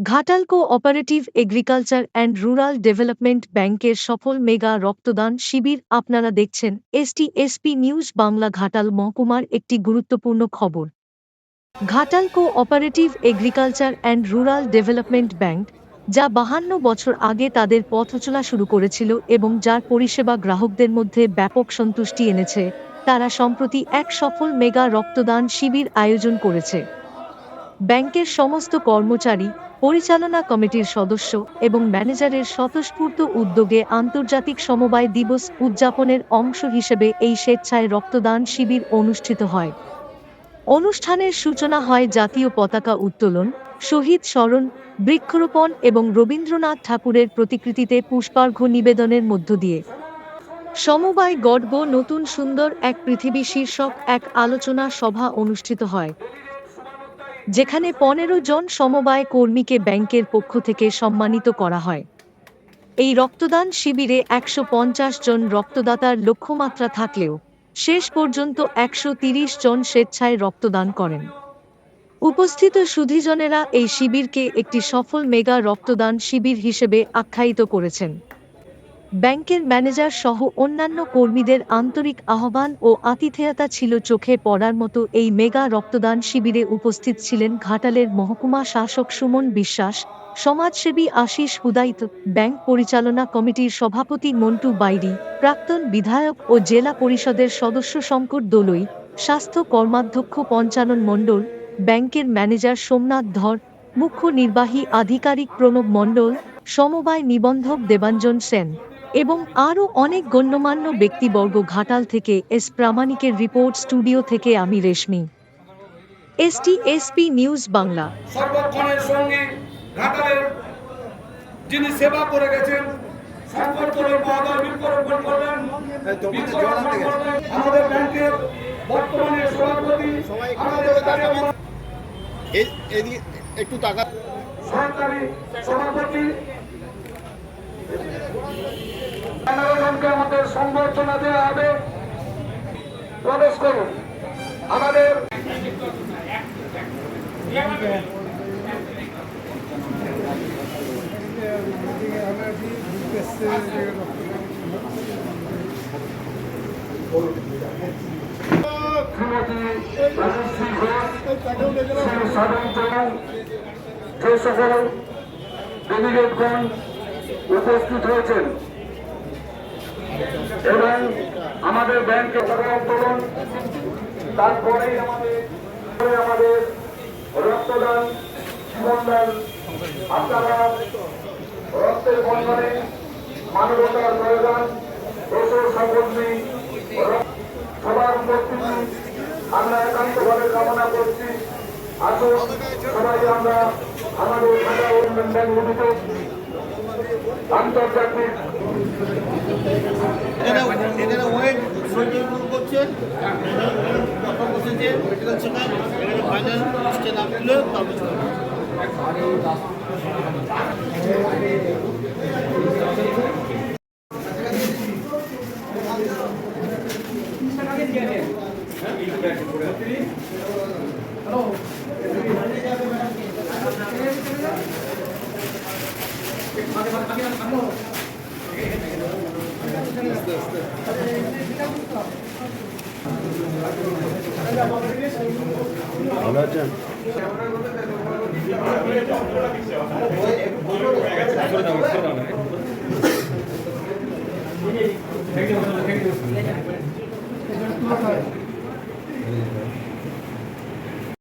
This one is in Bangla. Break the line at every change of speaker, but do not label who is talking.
Ghatal co operative agriculture and rural development ব্যাংকের সফল মেগা রক্তদান শিবির আপনারা দেখছেন। ST SP news Bangla Ghatal মহকুমার একটি গুরুত্বপূর্ণ খবর। Ghatal co operative agriculture and rural development bank, যা বাহান্ন বছর আগে তাদের পথচলা শুরু করেছিল এবং যার পরিষেবা গ্রাহকদের মধ্যে ব্যাপক সন্তুষ্টি এনেছে, তারা সম্প্রতি এক সফল মেগা রক্তদান শিবির আয়োজন করেছে। ব্যাংকের সমস্ত কর্মচারী, পরিচালনা কমিটির সদস্য এবং ম্যানেজারের স্বতঃস্ফূর্ত উদ্যোগে আন্তর্জাতিক সমবায় দিবস উদযাপনের অংশ হিসেবে এই স্বেচ্ছায় রক্তদান শিবির অনুষ্ঠিত হয়। অনুষ্ঠানের সূচনা হয় জাতীয় পতাকা উত্তোলন, শহীদ স্মরণ, বৃক্ষরোপণ এবং রবীন্দ্রনাথ ঠাকুরের প্রতিকৃতিতে পুষ্পার্ঘ্য নিবেদনের মধ্য দিয়ে। সমবায় গর্ব নতুন সুন্দর এক পৃথিবী শীর্ষক এক আলোচনা সভা অনুষ্ঠিত হয়। যেখানে পনেরো জন সমবায় কর্মীকে ব্যাংকের পক্ষ থেকে সম্মানিত করা হয়। এই রক্তদান শিবিরে একশো পঞ্চাশ জন রক্তদাতার লক্ষ্যমাত্রা থাকলেও শেষ পর্যন্ত একশো তিরিশ জন স্বেচ্ছায় রক্তদান করেন। উপস্থিত সুধীজনেরা এই শিবিরকে একটি সফল মেগা রক্তদান শিবির হিসেবে আখ্যায়িত করেছেন। ব্যাংকের ম্যানেজার সহ অন্যান্য কর্মীদের আন্তরিক আহ্বান ও আতিথেয়তা ছিল চোখে পড়ার মতো এই মেগা রক্তদান শিবিরে উপস্থিত ছিলেন ঘাটালের মহকুমা শাসক সুমন বিশ্বাস, সমাজসেবী আশিস হুদাইত ব্যাংক পরিচালনা কমিটির সভাপতি মন্টু বাইরি, প্রাক্তন বিধায়ক ও জেলা পরিষদের সদস্য শঙ্কর দোলই, স্বাস্থ্য কর্মাধ্যক্ষ পঞ্চানন মণ্ডল, ব্যাংকের ম্যানেজার সোমনাথ ধর, মুখ্য নির্বাহী আধিকারিক প্রণব মণ্ডল, সমবায় নিবন্ধক দেবাঞ্জন সেন। এবং আরও অনেক গণ্যমান্য ব্যক্তিবর্গ ঘাটাল থেকে এস প্রামাণিকের রিপোর্ট স্টুডিও থেকে আমি Reshmi. ST SP news Bangla.
সর্বক্ষণের সঙ্গে ঘাটালের যিনি সেবা করে গেছেন আমাদের ব্যাংকের বর্তমানে সভাপতি আমাদের কার্যক্রম
একটু টাকা
সরকারি সভাপতি জনকে আমাদের সংবর্ধনা দেওয়া হবে। প্রবেশ করুন। আমাদের যে সকল। ডেলিগেটগণ উপস্থিত হয়েছেন। এবং আমাদের ব্যাংকে উত্তোলন তারপরেই আমাদের আমাদের রক্তদান, জীবনদান, আপনারা রক্তের বন্ধনে মানবতার প্রয়োজন, দেশ সম্পত্তি সবার উপস্থিতি, আমরা একান্তভাবে কামনা করছি। আসুন, সবাই আমরা আমাদের ঢাকা অনুসন্ধান লিমিটেড আন্তর্জাতিক
এনারা ওয়েট শরীর শুরু করছে। যে মেডিকেল চেক আপ এনারা হ্যালো ভালো আছেন Thank you.